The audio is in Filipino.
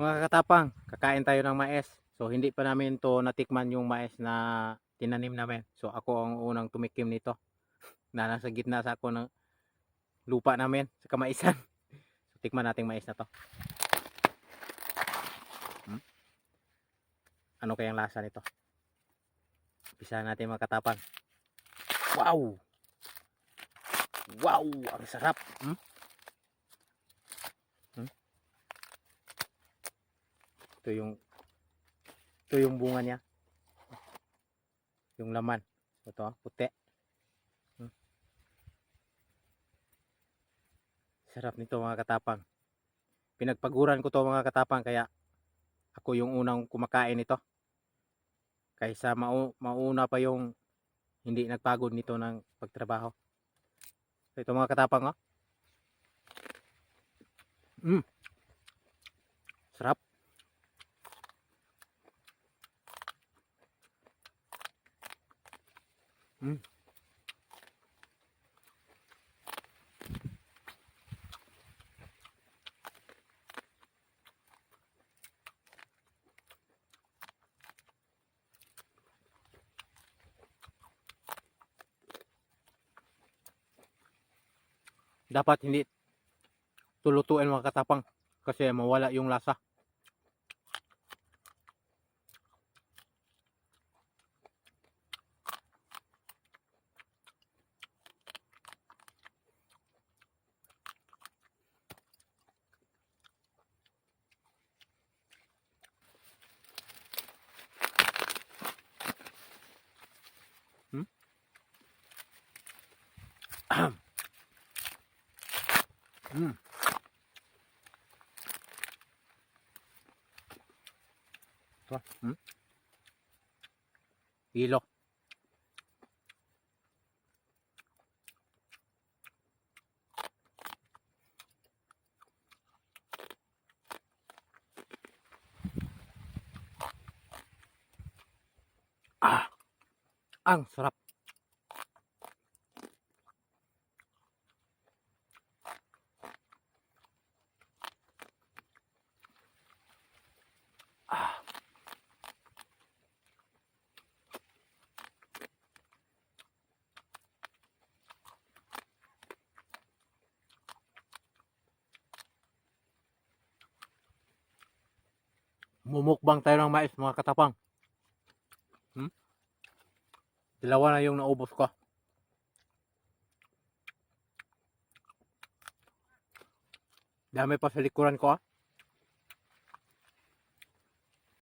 Mga katapang, kakain tayo ng mais. So hindi pa namin to natikman yung mais na tinanim namin. So ako ang unang tumikim nito. na nasa gitna sa ako ng lupa namin sa kamaisan. So tikman nating mais na to. Hmm? Ano kayang lasa nito? Umpisa natin mga katapang. Wow! Wow! Ang sarap! Hmm? Ito yung ito yung bunga niya. Yung laman. Ito, puti. Hmm. Sarap nito mga katapang. Pinagpaguran ko to mga katapang kaya ako yung unang kumakain nito. Kaysa mau mauna pa yung hindi nagpagod nito ng pagtrabaho. Ito mga katapang oh. Mm. Sarap. Dapat hindi tulutuin mga katapang kasi mawala yung lasa. Hmm. Ito, hmm? Ilo. Ah, ang sarap. Mumukbang tayo ng mais mga katapang. Hmm? Dalawa na yung naubos ko. Dami pa sa likuran ko ah.